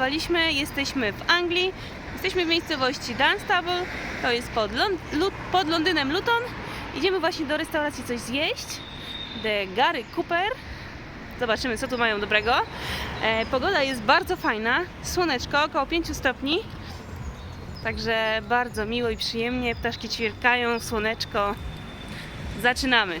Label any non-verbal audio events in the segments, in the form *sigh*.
wylądowaliśmy. Jesteśmy w Anglii. Jesteśmy w miejscowości Dunstable. To jest pod, Lon- Lu- pod Londynem Luton. Idziemy właśnie do restauracji coś zjeść. The Gary Cooper. Zobaczymy, co tu mają dobrego. E, pogoda jest bardzo fajna. Słoneczko, około 5 stopni. Także bardzo miło i przyjemnie. Ptaszki ćwierkają, słoneczko. Zaczynamy.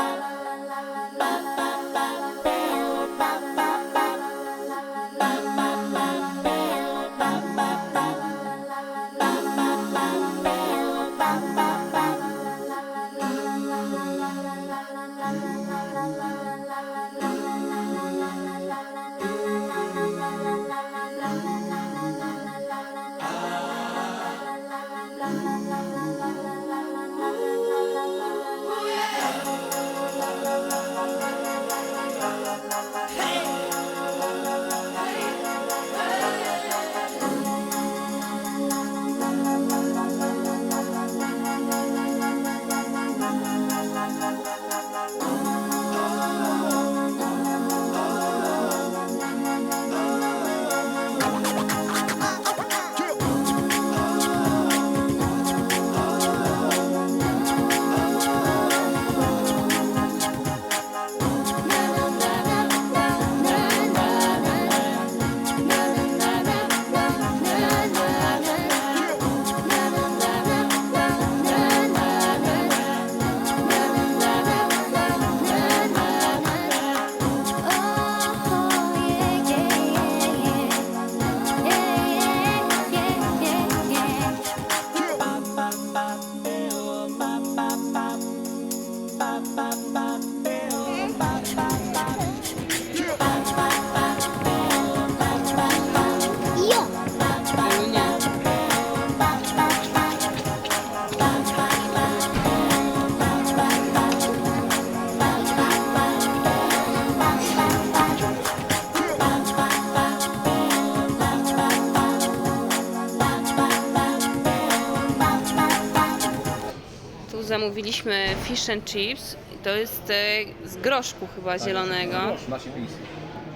zamówiliśmy fish and chips. I To jest e, z groszku chyba zielonego. Nasi.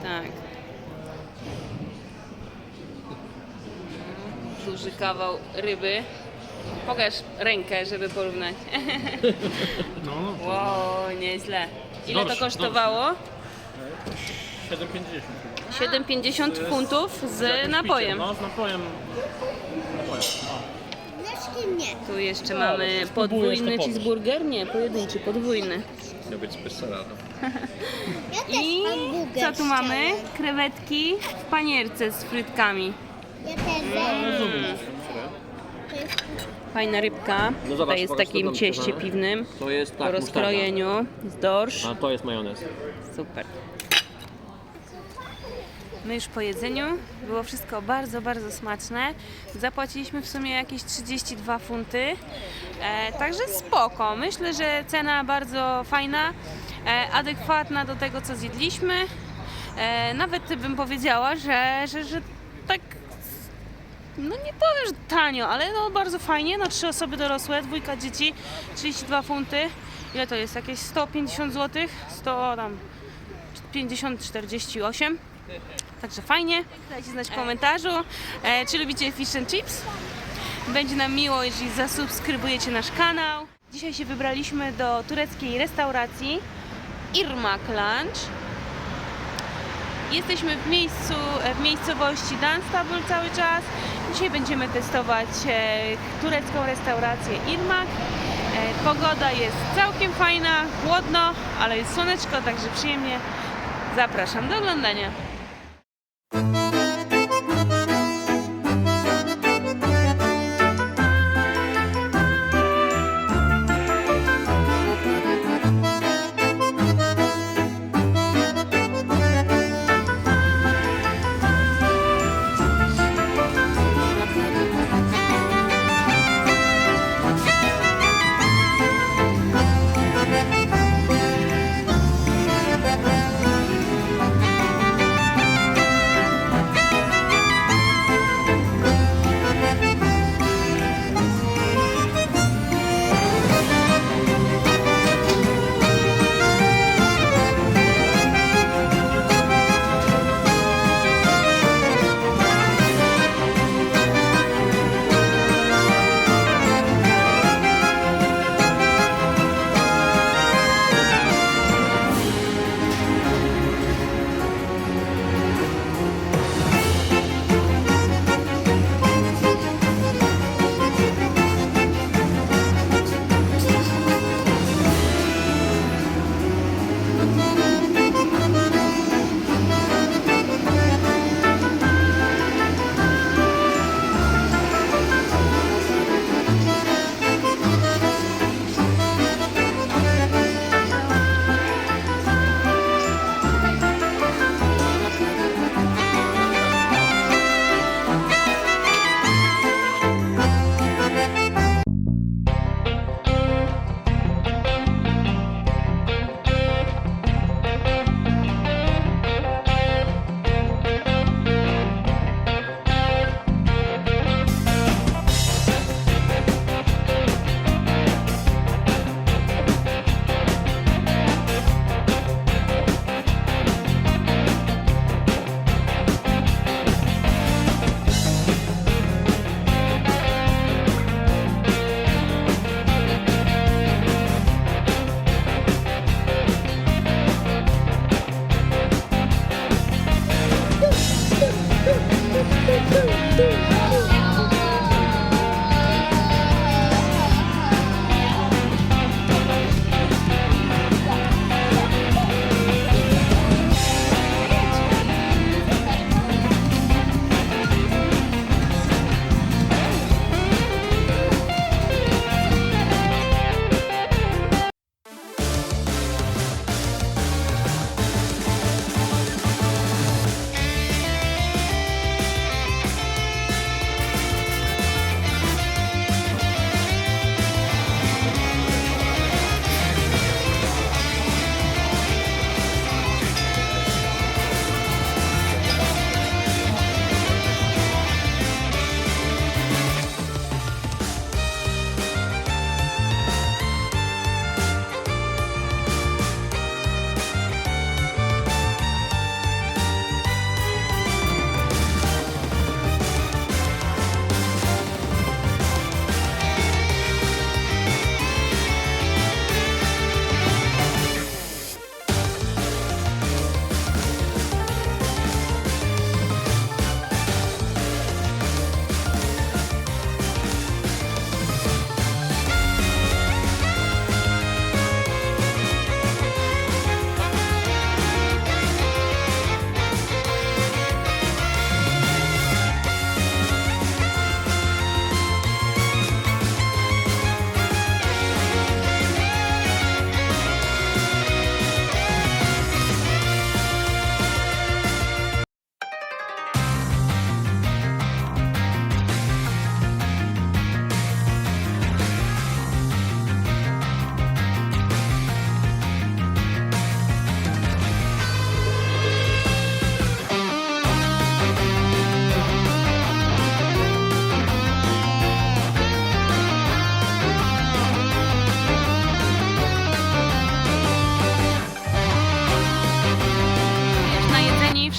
Tak. Duży kawał ryby. Pokaż rękę, żeby porównać. *laughs* No, Wow, nieźle. Ile to kosztowało? 7,50 7,50 funtów z napojem. No, z napojem. Tu jeszcze No, mamy podwójny cheeseburger. Nie, pojedynczy, podwójny. Miał być bez. *laughs* Ja też I co tu mamy? Krewetki w panierce z frytkami. Ja też Mm. To jest Fajna rybka. No Tutaj zobacz, jest w pokaż, takim tam cieście piwnym. To jest Po tak, rozkrojeniu z dorsz. A to jest majonez. Super. My już po jedzeniu. Było wszystko bardzo, bardzo smaczne. Zapłaciliśmy w sumie jakieś 32 funty. E, także spoko. Myślę, że cena bardzo fajna, e, adekwatna do tego, co zjedliśmy. E, nawet bym powiedziała, że, że, że tak no nie powiem, że tanio, ale no bardzo fajnie, na trzy osoby dorosłe, dwójka dzieci, 32 funty. Ile to jest? Jakieś 150 zł? 100 tam 50, 48. Także fajnie. Dajcie znać w komentarzu, e, czy lubicie fish and chips. Będzie nam miło, jeżeli zasubskrybujecie nasz kanał. Dzisiaj się wybraliśmy do tureckiej restauracji Irmak Lunch. Jesteśmy w miejscu, w miejscowości Dunstable cały czas. Dzisiaj będziemy testować e, turecką restaurację Irmak. E, pogoda jest całkiem fajna, chłodno, ale jest słoneczko, także przyjemnie. Zapraszam do oglądania.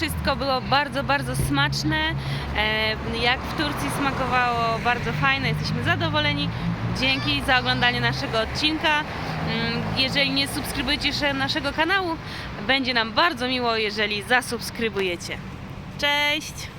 Wszystko było bardzo, bardzo smaczne. E, Jak w Turcji smakowało, bardzo fajne. Jesteśmy zadowoleni. Dzięki za oglądanie naszego odcinka. Mm, Jeżeli nie subskrybujecie jeszcze naszego kanału, będzie nam bardzo miło, jeżeli zasubskrybujecie. Cześć!